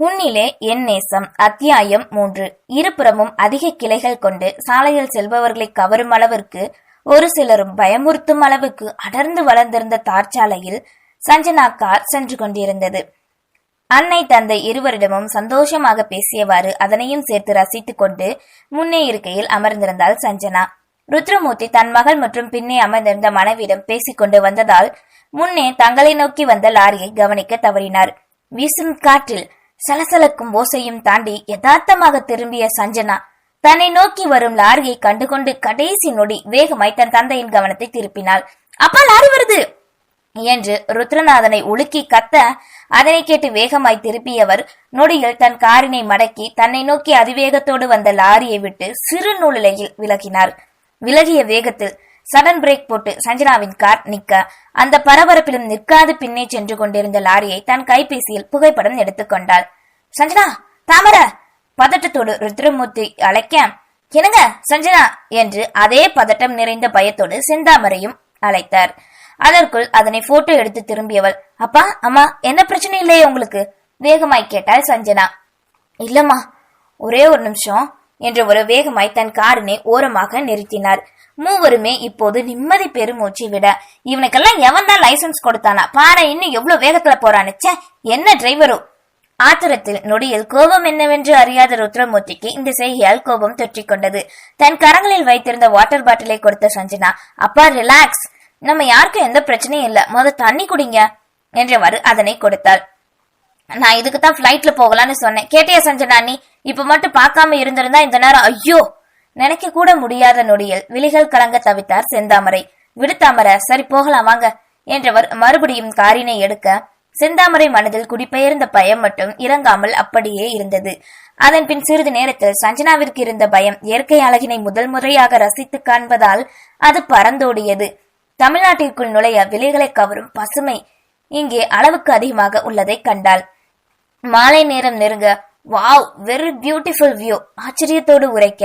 உன்னிலே என் நேசம். அத்தியாயம் மூன்று. இருபுறமும் அதிக கிளைகள் கொண்டு சாலையில் செல்பவர்களை கவரும் அளவிற்கு ஒரு சிலரும் பயமுறுத்தும் அளவுக்கு அடர்ந்து வளர்ந்திருந்த தார்ச்சாலையில் சஞ்சனா கார் சென்று கொண்டிருந்தது. அன்னை தந்தை இருவரிடமும் சந்தோஷமாக பேசியவாறு அதனையும் சேர்த்து ரசித்துக் கொண்டு முன்னே இருக்கையில் அமர்ந்திருந்தாள் சஞ்சனா. ருத்ரமூர்த்தி தன் மகள் மற்றும் பின்னே அமர்ந்திருந்த மனைவியிடம் பேசிக்கொண்டு வந்ததால் முன்னே தங்களை நோக்கி வந்த லாரியை கவனிக்க தவறினார். வீசும் காற்றில் சலசலக்கும் ஓசையும் தாண்டி யதார்த்தமாக திரும்பிய சஞ்சனா தன்னை நோக்கி வரும் லாரியை கண்டுகொண்டு கடைசி நொடி வேகமாய் தன் தந்தையின் கவனத்தை திருப்பினாள். அப்பா லாரி வருது! என்று ருத்ரநாதனை உலுக்கி கத்த அதனை கேட்டு வேகமாய் திருப்பியவர் நொடியில் தன் காரினை மடக்கி தன்னை நோக்கி அதிவேகத்தோடு வந்த லாரியை விட்டு சிறு நூலிலையில் விலகினார். விலகிய வேகத்தில் சடன் பிரேக் போட்டு சஞ்சனாவின் கார் நிக்க அந்த பரபரப்பிலும் நிற்காது பின்னே சென்று கொண்டிருந்த லாரியை தன் கைபேசியில் புகைப்படம் எடுத்துக்கொண்டாள் சஞ்சனா தாமர. பதட்டத்தோடு ருத்ரமூர்த்தி அழைக்க என்னங்க சஞ்சனா? என்று அதே பதட்டம் நிறைந்த பயத்தோடு செந்தாமரையும் அழைத்தார். அதற்குள் அதனை போட்டோ எடுத்து திரும்பியவள் அப்பா அம்மா என்ன பிரச்சனை இல்லையே உங்களுக்கு? வேகமாய் கேட்டாள் சஞ்சனா. இல்லம்மா ஒரே ஒரு நிமிஷம் என்று ஒரு வேகமாய் தன் காரினை ஓரமாக நிறுத்தினார். மூவருமே இப்போது நிம்மதி பெருமூச்சு விட இவனுக்கெல்லாம் எவன் தான் லைசன்ஸ் கொடுத்தானா? பாரு இன்னும் எவ்வளவு வேகத்துல போறான்னு. என்ன டிரைவரோ ஆத்திரத்தில் நொடியில் கோபம் என்னவென்று அறியாத ருத்ரமூர்த்திக்கு இந்த செய்கையால் கோபம் தொற்றிக் கொண்டது தன் கரங்களில் வைத்திருந்த வாட்டர் பாட்டிலை கொடுத்த சஞ்சனா அப்பா ரிலாக்ஸ் நம்ம யாருக்கும் எந்த பிரச்சனையும் இல்ல. முத தண்ணி குடிங்க என்றவாறு அதனை கொடுத்தாள். நான் இதுக்கு தான் ஃபிளைட்ல போகலான்னு சொன்னேன். கேட்டியா சஞ்சனா நீ? இப்ப மட்டும் பார்க்காம இருந்திருந்தா இந்த நேரம் ஐயோ! நினைக்க கூட முடியாத நொடியில் விழிகள் கலங்க தவித்தார் செந்தாமரை. விடுத்தாமரை சரி போகலாம் வாங்க என்றவர் மறுபடியும் காரினை எடுக்க செந்தாமரை மனதில் குடிபெயர்ந்த பயம் மட்டும் இறங்காமல் அப்படியே இருந்தது. அதன் பின் சிறிது நேரத்தில் சஞ்சனாவிற்கு இருந்த பயம் இயற்கை அழகினை முதல் முறையாக ரசித்து காண்பதால் அது பறந்தோடியது. தமிழ்நாட்டிற்குள் நுழைய விலைகளை கவரும் பசுமை இங்கே அளவுக்கு அதிகமாக உள்ளதை கண்டாள். மாலை நேரம் நெருங்க வாவ் வெரி பியூட்டிஃபுல் வியூ. ஆச்சரியத்தோடு உரைக்க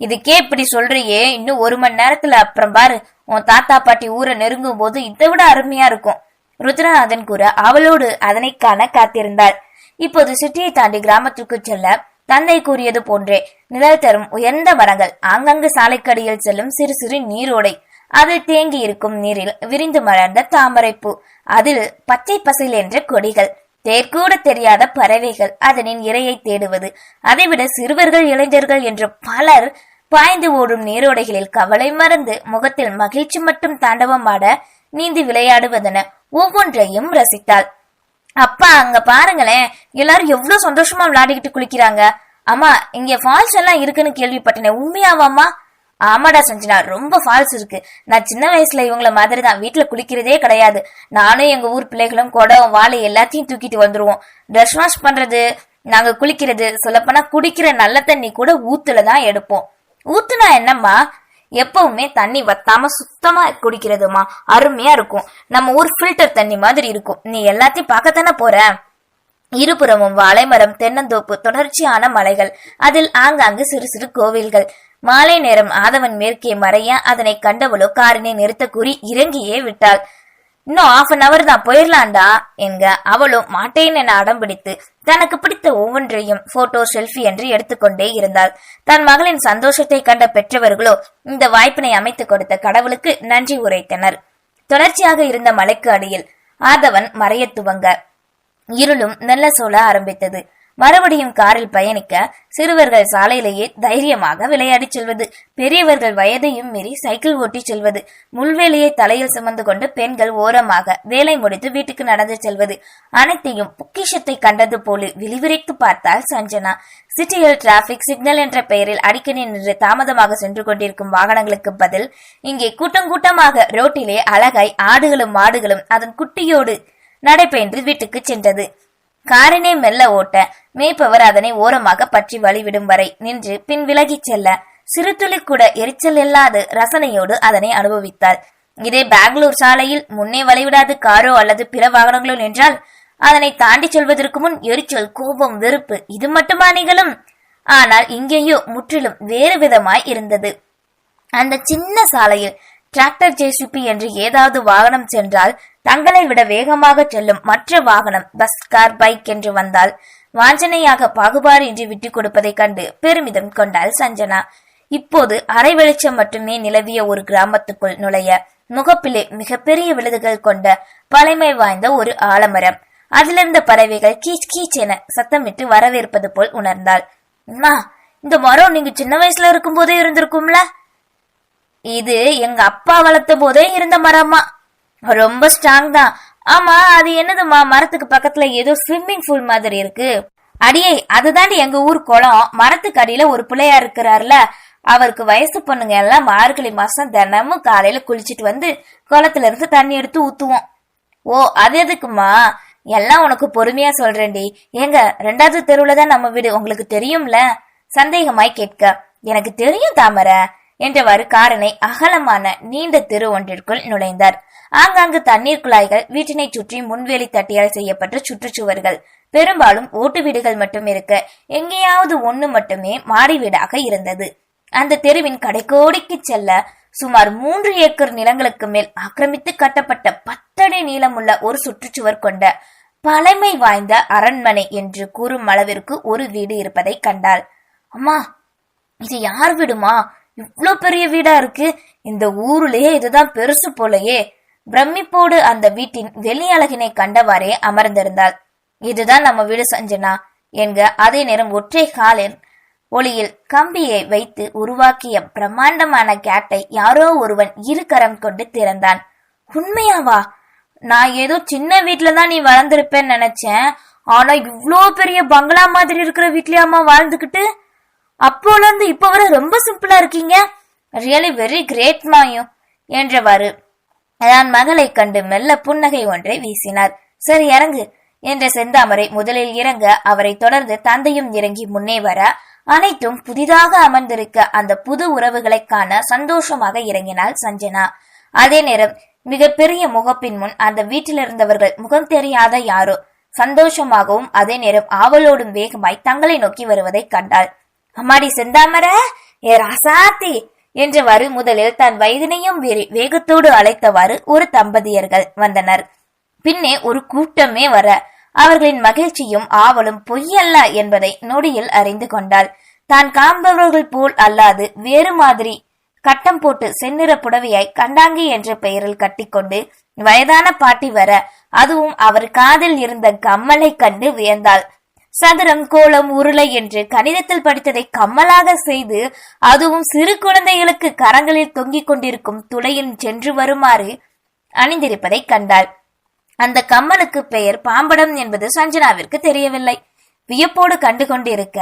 இதுக்கே இப்படி சொல்றியே இன்னும் ஒரு மணி நேரத்துல அப்புறம் பாரு. உன் தாத்தா பாட்டி ஊரை நெருங்கும் போது இதை விட அருமையா இருக்கும். ருத்ரநாதன் கூற அவளோடு அதனை காண காத்திருந்தாள். இப்போது சிட்டியை தாண்டி கிராமத்திற்கு செல்ல தந்தை கூறியது போன்றே நிழல் தரும் உயர்ந்த மரங்கள் ஆங்காங்கு சாலைக்கடியில் செல்லும் சிறு சிறு நீரோடை. அதில் தேங்கி இருக்கும் நீரில் விரிந்து மலர்ந்த தாமரைப்பூ. அதில் பச்சை பசைல் என்ற கொடிகள். தேர்கூட தெரியாத பறவைகள் அதனின் இரையை தேடுவது. அதைவிட சிறுவர்கள் இளைஞர்கள் என்று பலர் பாய்ந்து ஓடும் நீரோடைகளில் கவலை மறந்து முகத்தில் மகிழ்ச்சி மட்டும் தாண்டவமாட நீந்தி விளையாடுவதென ஒவ்வொன்றையும் ரசித்தாள். அப்பா அங்க பாருங்களேன். எல்லாரும் எவ்வளவு சந்தோஷமா விளையாடிக்கிட்டு குளிக்கிறாங்க. அம்மா இங்க ஃபால்ஸ் எல்லாம் இருக்குன்னு கேள்விப்பட்டேனே. உண்மையாவாமா ஆமாடா சஞ்சனா ரொம்ப ஃபால்ஸ் இருக்கு. நான் சின்ன வயசுல இவங்கள மாதிரி தான் வீட்டுல குளிக்கிறதே கிடையாது. நானும் எங்க ஊர் பிள்ளைகளும் குடம் வாழை எல்லாத்தையும் தூக்கிட்டு வந்துருவோம். ட்ரெஸ் வாஷ் பண்றது நாங்க குளிக்கிறது சொல்லப்போனா குடிக்கிற நல்ல தண்ணி கூட ஊத்துல தான் எடுப்போம். ஊத்துனா என்னம்மா? எப்பவுமே தண்ணி வத்தாம சுத்தமா குடிக்கிறதுமா அருமையா இருக்கும். நம்ம ஊர் ஃபில்டர் தண்ணி மாதிரி இருக்கும். நீ எல்லாத்தையும் பார்க்கத்தானே போற? இருபுறமும் வாழைமரம் தென்னந்தோப்பு தொடர்ச்சியான மலைகள் அதில் ஆங்காங்கு சிறு சிறு கோவில்கள். மாலை நேரம் ஆதவன் மேற்கே மறைய அதனை கண்டவளோ காரினை நிறுத்த கூறி இறங்கியே விட்டாள். இன்னும் ஆஃப் அன் அவர் தான் போயிடலாண்டா என்க. அவளும் மாட்டேன் என அடம் பிடித்து தனக்கு பிடித்த ஒவ்வொன்றையும் போட்டோ செல்ஃபி என்று எடுத்துக்கொண்டே இருந்தாள். தன் மகளின் சந்தோஷத்தை கண்ட பெற்றவர்களோ இந்த வாய்ப்பினை அமைத்துக் கொடுத்த கடவுளுக்கு நன்றி உரைத்தனர். தொடர்ச்சியாக இருந்த மலைக்கு அடியில் ஆதவன் மறைய துவங்க. இருளும் நெல்ல சோழ ஆரம்பித்தது. மறுபடியும் காரில் பயணிக்க சிறுவர்கள் சாலையிலேயே தைரியமாக விளையாடிச் செல்வது. பெரியவர்கள் வயதையும் மீறி சைக்கிள் ஓட்டிச் செல்வது. முள்வேலியை தலையில் சுமந்து கொண்டு பெண்கள் ஓரமாக வேலை முடித்து வீட்டுக்கு நடந்து செல்வது. அனைத்தையும் பொக்கிஷத்தை கண்டது போல விழிவிரைத்து பார்த்தால் சஞ்சனா. சிட்டியில் டிராபிக் சிக்னல் என்ற பெயரில் அடிக்கடி நின்று தாமதமாக சென்று கொண்டிருக்கும் வாகனங்களுக்கு பதில் இங்கே கூட்டம் கூட்டமாக ரோட்டிலே அழகாய் ஆடுகளும் மாடுகளும் அதன் குட்டியோடு நடைபெயன்று வீட்டுக்கு சென்றது. காரினை மெல்ல ஓட்ட மேய்ப்பவர் அதனை ஓரமாக பற்றி வழிவிடும் வரை நின்று பின் விலகிச் செல்ல. சிறுதுளி கூட எரிச்சல் இல்லாது ரசனையோடு அதனை அனுபவித்தார் இதே பெங்களூர் சாலையில் முன்னே வழிவிடாது காரோ அல்லது பிற வாகனங்களோ நின்றால் அதனை தாண்டி செல்வதற்கு முன் எரிச்சல் கோபம் வெறுப்பு இது மட்டுமா நிகழும்? ஆனால் இங்கேயோ முற்றிலும் வேறு விதமாய் இருந்தது. அந்த சின்ன சாலையில் டிராக்டர் ஜேசிபி என்று ஏதாவது வாகனம் சென்றால் தங்களை விட வேகமாக செல்லும் மற்ற வாகனம் பஸ் கார் பைக் என்று வந்தால் வாஞ்சனையாக பாகுபாடு இன்றி விட்டுக் கொடுப்பதைக் கண்டு பெருமிதம் கொண்டாள் சஞ்சனா. இப்போது அரை வெளிச்சம் மட்டுமே நிலவிய ஒரு கிராமத்துக்குள் நுழைய முகப்பிலே மிகப்பெரிய விழுதுகள் கொண்ட பழமை வாய்ந்த ஒரு ஆலமரம். அதிலிருந்த பறவைகள் கீச் கீச் என சத்தமிட்டு வரவேற்பது போல் உணர்ந்தாள். அம்மா இந்த மரம் நீங்க சின்ன வயசுல இருக்கும் போதே இருந்திருக்கும்ல? இது எங்க அப்பா வளர்த்த போதே இருந்த மரமா ரொம்ப ஸ்ட்ராங் தான். ஆமா அது என்னதுமா மரத்துக்கு பக்கத்துல ஏதோ ஸ்விம்மிங் பூல் மாதிரி இருக்கு. அடியே அதுதாண்டி எங்க ஊர் குளம். மரத்துக்கு அடியில ஒரு பிள்ளையார் இருக்கிறாருல. அவருக்கு வயசு பொண்ணுங்க எல்லாம் மார்கழி மாசம் தினமும் காலையில குளிச்சிட்டு வந்து குளத்துல இருந்து தண்ணி எடுத்து ஊத்துவோம். ஓ அது எதுக்குமா எல்லாம் உனக்கு பொறுமையா சொல்றேன்டி. ஏங்க ரெண்டாவது தெருவுல தான் நம்ம வீடு. உங்களுக்கு தெரியும்ல? சந்தேகமாய் கேட்க எனக்கு தெரியும் தாமரை என்றவாறு காரனை அகலமான நீண்ட தெரு ஒன்றிற்குள் நுழைந்தார். ஆங்காங்கு தண்ணீர் குழாய்கள் வீட்டினை சுற்றி முன்வேலி தட்டியால் செய்யப்பட்ட சுற்றுச்சுவர்கள். பெரும்பாலும் ஓட்டு வீடுகள் மட்டும் இருக்க எங்கேயாவது ஒண்ணு மட்டுமே மாடி வீடாக இருந்தது. அந்த தெருவின் கடைக்கோடிக்கு செல்ல சுமார் மூன்று ஏக்கர் நிலங்களுக்கு மேல் ஆக்கிரமித்து கட்டப்பட்ட பத்தடி நீளமுள்ள ஒரு சுற்றுச்சுவர் கொண்ட பழமை வாய்ந்த அரண்மனை என்று கூறும் அளவிற்கு ஒரு வீடு இருப்பதை கண்டாள். அம்மா இது யார் வீடுமா? இவ்வளோ பெரிய வீடா இருக்கு. இந்த ஊருலயே இதுதான் பெருசு போலயே. பிரமிப்போடு அந்த வீட்டின் வெளி அழகினை கண்டவாறே அமர்ந்திருந்தாள். இதுதான் நம்ம வீடு சஞ்சனா என்க அதே நேரம் ஒற்றை காலில் ஒளியில் கம்பியை வைத்து உருவாக்கிய பிரம்மாண்டமான கேட்டை யாரோ ஒருவன் இரு கரம் கொண்டு திறந்தான். உண்மையாவா? நான் ஏதோ சின்ன வீட்டுல தான் நீ வளர்ந்திருப்பேன்னு நினைச்சேன். ஆனா இவ்வளோ பெரிய பங்களா மாதிரி இருக்கிற வீட்லயாமா வாழ்ந்துகிட்டு? அப்போல இருந்து இப்ப வரை ரொம்ப சிம்பிளா இருக்கீங்க. ரியலி வெரி கிரேட் மாயும் என்றவாறு தான் மகளை கண்டு மெல்ல புன்னகை ஒன்றை வீசினார். சரி இறங்கு என்ற செந்தாமரை முதலில் இறங்க அவரை தொடர்ந்து தந்தையும் இறங்கி முன்னே வர அனைத்தும் புதிதாக அமர்ந்திருக்க அந்த புது உறவுகளை காண சந்தோஷமாக இறங்கினாள் சஞ்சனா. அதே நேரம் மிகப்பெரிய முகப்பின் முன் அந்த வீட்டில் இருந்தவர்கள் முகம் தெரியாத யாரோ சந்தோஷமாகவும் அதே நேரம் ஆவலோடும் வேகமாய் தங்களை நோக்கி வருவதை கண்டாள். அம்மாடி செந்தாமர ஏ ராசாத்தி என்றவாறு முதலில் தன் வயதினையும் வேகத்தோடு அழைத்தவாறு ஒரு தம்பதியர்கள் வந்தனர். பின்னே ஒரு கூட்டமே வர அவர்களின் மகிழ்ச்சியும் ஆவலும் பொய்யல்ல என்பதை நொடியில் அறிந்து கொண்டாள். தான் காண்பவர்கள் போல் அல்லாது வேறு மாதிரி கட்டம் போட்டு செந்நிற புடவையாய் கண்டாங்கி என்ற பெயரில் கட்டிக்கொண்டு வயதான பாட்டி வர அதுவும் அவர் காதில் இருந்த கம்மலை கண்டு வியந்தாள். சதுரம் கோலம் உருளை என்று கணிதத்தில் படித்ததை கம்மலாக செய்து அதுவும் சிறு குழந்தைகளுக்கு கரங்களில் தொங்கிக் கொண்டிருக்கும் துளையில் சென்று வருமாறு அணிந்திருப்பதை கண்டாள். அந்த கம்மலுக்கு பெயர் பாம்படம் என்பது சஞ்சனாவிற்கு தெரியவில்லை. வியப்போடு கண்டு கொண்டிருக்க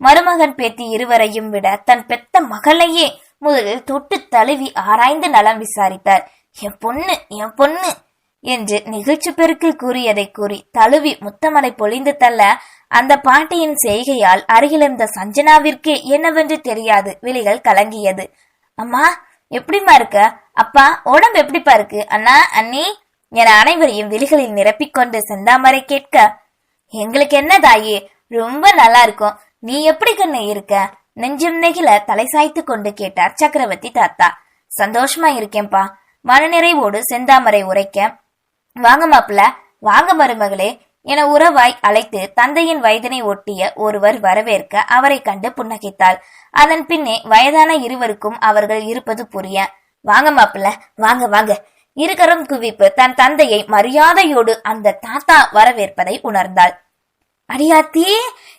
மருமகன் பேத்தி இருவரையும் விட தன் பெத்த மகளையே முதலில் தொட்டு தழுவி ஆராய்ந்து நலம் விசாரித்தார். என் பொண்ணு என் பொண்ணு என்று நிகழ்ச்சி பெருக்கில் கூறியதை கூறி தழுவி முத்தமலை பொழிந்து தள்ள அந்த பாட்டியின் செய்கையால் அருகிலிருந்த சஞ்சனாவிற்கே என்னவென்று தெரியாது. விழிகள் கலங்கியது. அம்மா எப்படிமா இருக்க? அப்பா உடம்பு எப்படிப்பா இருக்கு? அண்ணா அண்ணி? என அனைவரையும் விழிகளில் நிரப்பிக்கொண்டு செந்தாமரை கேட்க எங்களுக்கு என்ன தாயே? ரொம்ப நல்லா இருக்கும். நீ எப்படி கண்ணு இருக்க? நெஞ்சம் நெகிழ தலை சாய்த்து கொண்டு கேட்டார் சக்கரவர்த்தி தாத்தா. சந்தோஷமா இருக்கேன்பா மனநிறைவோடு செந்தாமரை உரைக்க வாங்க மாப்பிள்ள வாங்க மருமகளே. என உறவாய் அழைத்து தந்தையின் வயதினை ஒட்டிய ஒருவர் வரவேற்க அவரை கண்டு புன்னகைத்தாள். அதன் பின்னே வயதான இருவருக்கும் அவர்கள் இருப்பது புரிய வாங்க மாப்பிள்ள வாங்க வாங்க. இருகரம் குவிப்பு தன் தந்தையை மரியாதையோடு அந்த தாத்தா வரவேற்பதை உணர்ந்தாள். அடியாத்தி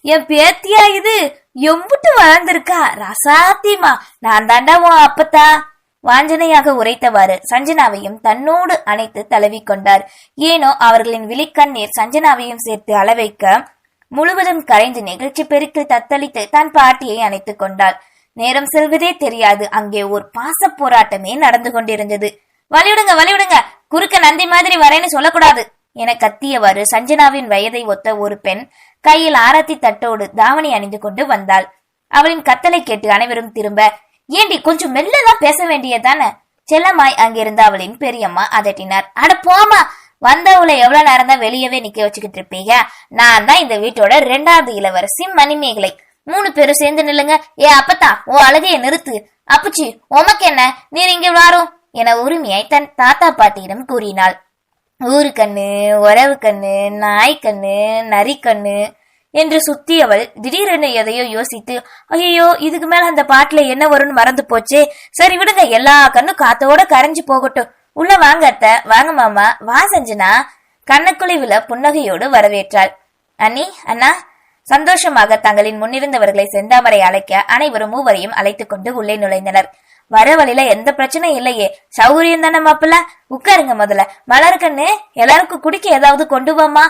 என் பேத்தியா இது? எம்புட்டு வளர்ந்திருக்கா? ரசாத்திமா நான் தாண்டா உன் அப்பத்தா. வாஞ்சனையாக உரைத்தவாறு சஞ்சனாவையும் தன்னோடு அணைத்து தழுவிக்கொண்டார். ஏனோ அவர்களின் விழிக்கண்ணீர் சஞ்சனாவையும் சேர்த்து அளவைக்க முழுவதும் கரைந்து நிகழ்ச்சி பெருக்கில் தத்தளித்து தன் பாட்டியை அணைத்துக் கொண்டாள். நேரம் செல்வதே தெரியாது. அங்கே ஒரு பாச போராட்டமே நடந்து கொண்டிருந்தது. வழிவிடுங்க வழிவிடுங்க குறுக்க நந்தி மாதிரி வரேன்னு சொல்லக்கூடாது! என கத்தியவாறு சஞ்சனாவின் வயதை ஒத்த ஒரு பெண் கையில் ஆரத்தி தட்டோடு தாவணி அணிந்து கொண்டு வந்தாள். அவளின் கத்தலை கேட்டு அனைவரும் திரும்ப ஏண்டி கொஞ்சம் மெல்லதான் பேச வேண்டியதானே செல்லமாய் அங்கிருந்த அவளின் பெரியம்மா அதட்டினார். அட போமா வந்தவளை எவ்வளவு நேரம் தான் வெளியவே நிக்க வச்சுக்கிட்டு இருப்பீங்க? நான் தான் இந்த வீட்டோட ரெண்டாவது இளவரசி மணிமேகலை. மூணு பேரும் சேர்ந்து நில்லுங்க. ஏ அப்பத்தா ஓ அழகைய நிறுத்து. அப்புச்சி உமக்கு என்ன? நீர் இங்கே வாரும் என உரிமையை தன் தாத்தா பாட்டியிடம் கூறினாள். ஊரு கண்ணு உறவு கண்ணு நாய் கண்ணு நரி கண்ணு என்று சுத்தியவள் திடீரென எதையோ யோசித்து ஐயோ இதுக்கு மேல அந்த பாட்டுல என்ன வரும்னு மறந்து போச்சு. சரி விடுங்க எல்லா கண்ணும் காத்தோட கரைஞ்சு போகட்டும். உள்ள வாங்க அத்த. வாங்க மாமா. வா செஞ்சனா. கண்ணக்குழிவுல புன்னகையோடு வரவேற்றாள். அண்ணி அண்ணா. சந்தோஷமாக தங்களின் முன்னிருந்தவர்களை செந்தாமரை அழைக்க அனைவரும் மூவரையும் அழைத்துக் கொண்டு உள்ளே நுழைந்தனர். வர வழியில எந்த பிரச்சனையும் இல்லையே. சௌகரியம் தானே மாப்பிள்ள? உட்காருங்க முதல்ல. மலர்கண்ணு எல்லாருக்கும் குடிக்க ஏதாவது கொண்டு வாமா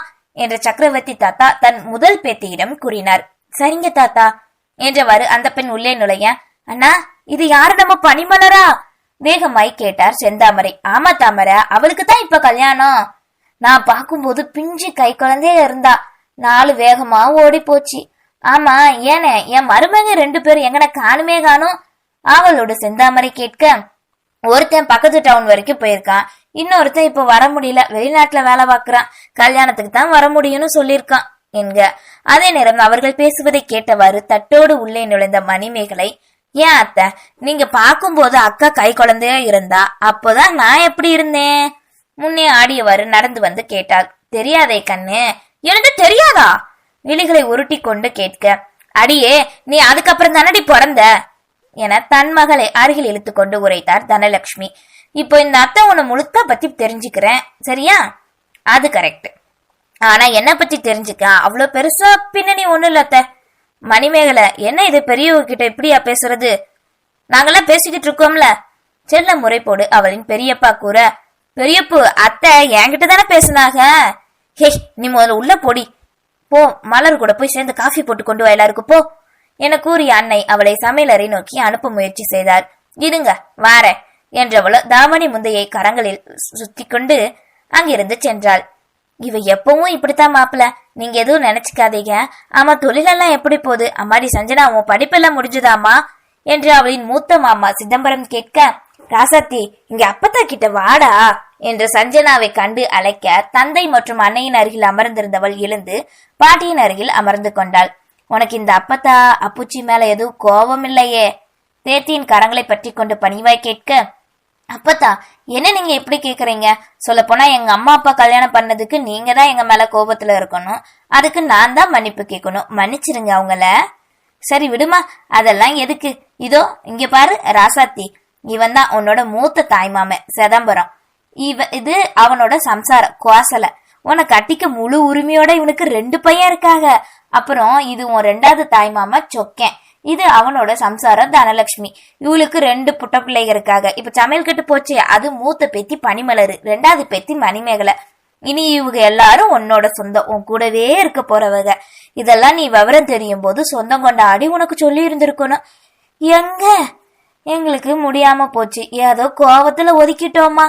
என்ற சக்கரவர்த்தி தாத்தா தன் முதல் பேத்தியிடம் கூறினார். சரிங்க தாத்தா என்றவாறு அந்த பெண் உள்ளே நுழைய அண்ணா இது யாரு நம்ம பனிமலரா வேகமாய் கேட்டார் செந்தாமரை. ஆமா தாமர அவளுக்கு தான் இப்ப கல்யாணம். நான் பார்க்கும்போது பிஞ்சு கை குழந்தைய இருந்தா நாலு வேகமா ஓடி போச்சு ஆமா ஏனே என் மருமக ரெண்டு பேரும் எங்கன காணுமே காணும். அவளோட செந்தாமரை கேட்க ஒருத்தன் பக்கத்து டவுன் வரைக்கும் போயிருக்கான். இன்னொருத்தன் இப்ப வர முடியல. வெளிநாட்டுல வேலை பார்க்கறான். கல்யாணத்துக்கு தான் வர முடியும்னு சொல்லியிருக்கான் என்க. அதே நேரம் அவர்கள் பேசுவதை கேட்டவாறு தட்டோடு உள்ளே நுழைந்த மணிமேகலை ஏன் அத்த? நீங்க பார்க்கும்போது அக்கா கை குழந்தையா இருந்தா? அப்போதான் நான் எப்படி இருந்தேன்? முன்னே ஆடியவாறு நடந்து வந்து கேட்டாள். தெரியாதே கண்ணு. எனக்கு தெரியாதா? விழிகளை உருட்டி கொண்டு கேட்க அடியே நீ அதுக்கப்புறம் தானடி பிறந்த? என தன் மகளை அருகில் இழுத்துக்கொண்டு உரைத்தார் தனலட்சுமி இப்போ இந்த அத்தை உன்னை முழுக்க பத்தி தெரிஞ்சுக்கிறேன். சரியா? அது கரெக்ட் ஆனா என்ன பத்தி தெரிஞ்சுக்க அவ்வளவு பெருசா பின்னணி ஒண்ணு இல்ல அத்தை. மணிமேகலை என்ன இது பெரியவங்க கிட்ட இப்படியா பேசுறது? நாங்கெல்லாம் பேசிக்கிட்டு இருக்கோம்ல. செல்ல முறைப்போடு அவளின் பெரியப்பா கூற. பெரியப்பு அத்தை என்கிட்ட தானே பேசினாங்க? ஹே நீ முதல்ல உள்ள போடி. போ மலர் கூட போய் சேர்ந்து காஃபி போட்டு கொண்டு வா எல்லாருக்கும் போ. என கூறிய அன்னை அவளை சமையலறை நோக்கி அனுப்ப முயற்சி செய்தார் இருங்க வாரேன். என்றவளோ தாமணி முந்தையை கரங்களில் சுத்தி கொண்டு அங்கிருந்து சென்றாள். இவ எப்பவும் இப்படித்தான் மாப்பிள. நீங்க எதுவும் நினைச்சுக்காதீங்க. ஆமா தொழிலெல்லாம் எப்படி போகுது? அம்மாடி சஞ்சனா உன் படிப்பெல்லாம் முடிஞ்சுதாமா என்று அவளின் மூத்த மாமா சிதம்பரம் கேட்க ராசாத்தி இங்க அப்பத்தா கிட்ட வாடா என்று சஞ்சனாவை கண்டு அழைக்க தந்தை மற்றும் அன்னையின் அருகில் அமர்ந்திருந்தவள் எழுந்து பாட்டியின் அருகில் அமர்ந்து கொண்டாள். உனக்கு இந்த அப்பத்தா அப்புச்சி மேல எதுவும் கோபம் இல்லையே? பேத்தியின் கரங்களை பற்றி கொண்டு பணிவாய் கேட்க அப்பத்தா என்ன நீங்க எப்படி கேக்குறீங்க? சொல்ல போனா எங்க அம்மா அப்பா கல்யாணம் பண்ணதுக்கு நீங்க தான் எங்க மேல கோபத்துல இருக்கணும். அதுக்கு நான் தான் மன்னிப்பு கேட்கணும். மன்னிச்சிருங்க அவங்கள. சரி விடுமா. அதெல்லாம் எதுக்கு? இதோ இங்க பாரு ராசாத்தி. இவன் தான் உன்னோட மூத்த தாய்மாம சிதம்பரம். இவ இது அவனோட சம்சாரம் கோசல உன்னை கட்டிக்க முழு உரிமையோட இவனுக்கு ரெண்டு பையன் இருக்காங்க. அப்புறம் இது உன் ரெண்டாவது தாய்மாமா சொக்கேன். இது அவனோட சம்சாரம் தனலட்சுமி. இவளுக்கு ரெண்டு புட்ட பிள்ளைங்க இருக்காங்க. இப்ப சமையல் கட்டு போச்சு அது மூத்த பெத்தி பனிமலரு ரெண்டாவது பெத்தி மணிமேகலை. இனி இவங்க எல்லாரும் உன்னோட சொந்தம் உன் கூடவே இருக்க போறவங்க. இதெல்லாம் நீ விவரம் தெரியும் போது சொந்தம் கொண்டாடி உனக்கு சொல்லி இருந்திருக்கணும். எங்க? எங்களுக்கு முடியாம போச்சு. ஏதோ கோவத்துல ஒதுக்கிட்டோமா?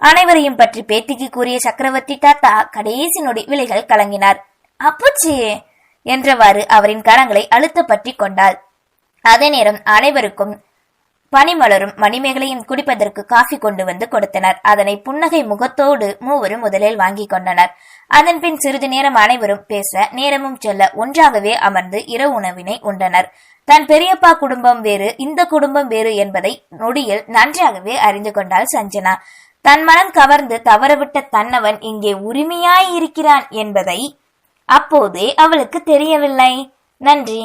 அனைவரையும் பற்றி பேத்திக்கு கூறிய சக்கரவர்த்தி தாத்தா கடைசி நொடி விலைகள் கலங்கினார். அப்பச்சி! என்றவாறு அவரின் கரங்களை அழுத்த பற்றி கொண்டாள். அதே நேரம் அனைவருக்கும் பனிமலரும் மணிமேகலையும் குடிப்பதற்கு காஃபி கொண்டு வந்து கொடுத்தனர். அதனை புன்னகை முகத்தோடு மூவரும் முதலில் வாங்கி கொண்டனர். அதன் பின் சிறிது நேரம் அனைவரும் பேச நேரமும் செல்ல ஒன்றாகவே அமர்ந்து இரவு உணவினை உண்டனர். தன் பெரியப்பா குடும்பம் வேறு இந்த குடும்பம் வேறு என்பதை நொடியில் நன்றாகவே அறிந்து கொண்டாள் சஞ்சனா. தன் மனம் கவர்ந்து தவறவிட்ட தன்னவன் இங்கே உரிமையாய் இருக்கிறான் என்பதை அப்போதே அவளுக்கு தெரியவில்லை. நன்றி.